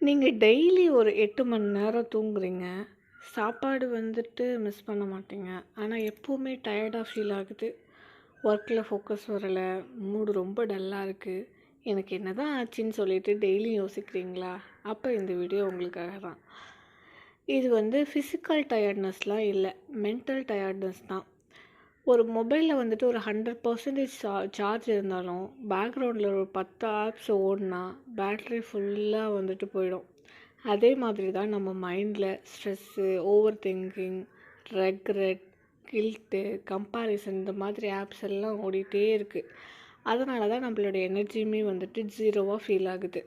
நீங்கள் டெய்லி ஒரு எட்டு மணி நேரம் தூங்குறீங்க. சாப்பாடு வந்துட்டு மிஸ் பண்ண மாட்டீங்க. ஆனால் எப்போவுமே டயர்டாக ஃபீல் ஆகுது. ஒர்க்கில் ஃபோக்கஸ் வரலை. மூடு ரொம்ப டல்லாக இருக்குது எனக்கு என்ன தான் ஆச்சுன்னு சொல்லிட்டு டெய்லி யோசிக்கிறீங்களா? அப்போ இந்த வீடியோ உங்களுக்காக தான். இது வந்து ஃபிசிக்கல் டயர்ட்னஸ்லாம் இல்லை. மென்டல் டயர்ட்னஸ் தான். ஒரு மொபைலில் வந்துட்டு ஒரு ஹண்ட்ரட் பர்சன்டேஜ் சா சார்ஜ் இருந்தாலும் பேக்ரவுண்டில் ஒரு பத்து ஆப்ஸ் ஓடினா பேட்ரி ஃபுல்லாக வந்துட்டு போயிடும். அதே மாதிரி தான் நம்ம மைண்டில் stress over thinking regret guilt comparison இந்த மாதிரி ஆப்ஸ் எல்லாம் ஓடிட்டே இருக்குது அதனால தான் நம்மளோட எனர்ஜியுமே வந்துட்டு ஜீரோவாக ஃபீல் ஆகுது.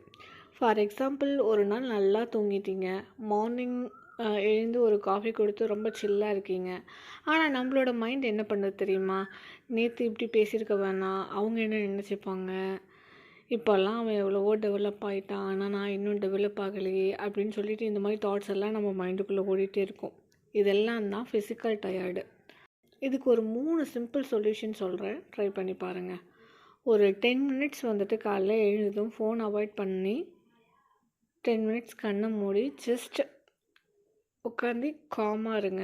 ஃபார் எக்ஸாம்பிள் ஒரு நாள் நல்லா தூங்கிட்டீங்க. மார்னிங் எழுந்து ஒரு காஃபி கொடுத்து ரொம்ப சில்லாக இருக்கீங்க. ஆனால் நம்மளோட மைண்ட் என்ன பண்ணுறது தெரியுமா? நேற்று இப்படி பேசியிருக்க வேணாம். அவங்க என்ன நினச்சிப்பாங்க? இப்போல்லாம் அவன் எவ்வளவோ டெவலப் ஆகிட்டான் ஆனால் நான் இன்னும் டெவலப் ஆகலையே அப்படின்னு சொல்லிட்டு இந்த மாதிரி தாட்ஸ் எல்லாம் நம்ம மைண்டுக்குள்ளே ஓடிட்டே இருக்கும். இதெல்லாம் தான் ஃபிசிக்கல் டயர்டு இதுக்கு ஒரு மூணு சிம்பிள் சொல்யூஷன் சொல்கிறேன் ட்ரை பண்ணி பாருங்கள் ஒரு டென் மினிட்ஸ் வந்துட்டு காலைல எழுந்ததும் ஃபோன் அவாய்ட் பண்ணி டென் மினிட்ஸ் கண்ணை மூடி ஜஸ்ட் உட்காந்து காமாக இருங்க.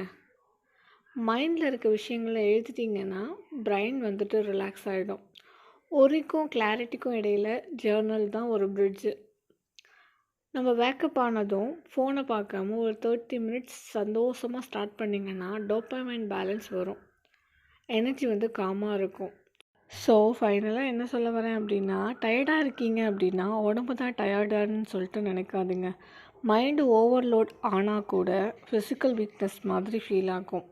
மைண்டில் இருக்க விஷயங்களை எழுதிட்டிங்கன்னா பிரைன் வந்துட்டு ரிலாக்ஸ் ஆகிடும் ஒரிக்கும் கிளாரிட்டிக்கும் இடையில் ஜேர்னல் தான் ஒரு பிரிட்ஜு நம்ம வேக்கப் ஆனதும் ஃபோனை பார்க்காம ஒரு தேர்ட்டி மினிட்ஸ் சந்தோஷமாக ஸ்டார்ட் பண்ணிங்கன்னா டோப்பமைன் பேலன்ஸ் வரும். எனர்ஜி வந்து காமாக இருக்கும். ஸோ ஃபைனலாக என்ன சொல்ல வரேன் அப்படின்னா டயர்டாக இருக்கீங்க அப்படின்னா உடம்பு தான் டயர்டான்னு சொல்லிட்டு நினைக்காதுங்க. மைண்டு ஓவர்லோட் ஆனால் கூட ஃபிசிக்கல் வீக்னஸ் மாதிரி ஃபீல் ஆகும்.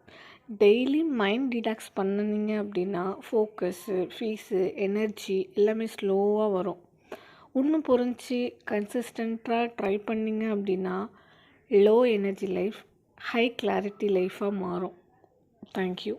டெய்லி மைண்ட் டிடாக்ஸ் பண்ணினீங்க அப்படின்னா ஃபோக்கஸ்ஸு ஃபீஸு எனர்ஜி எல்லாமே ஸ்லோவாக வரும். உண்மை புரிஞ்சு கன்சிஸ்டண்ட்டாக ட்ரை பண்ணிங்க அப்படின்னா low energy life high clarity லைஃபாக மாறும். Thank you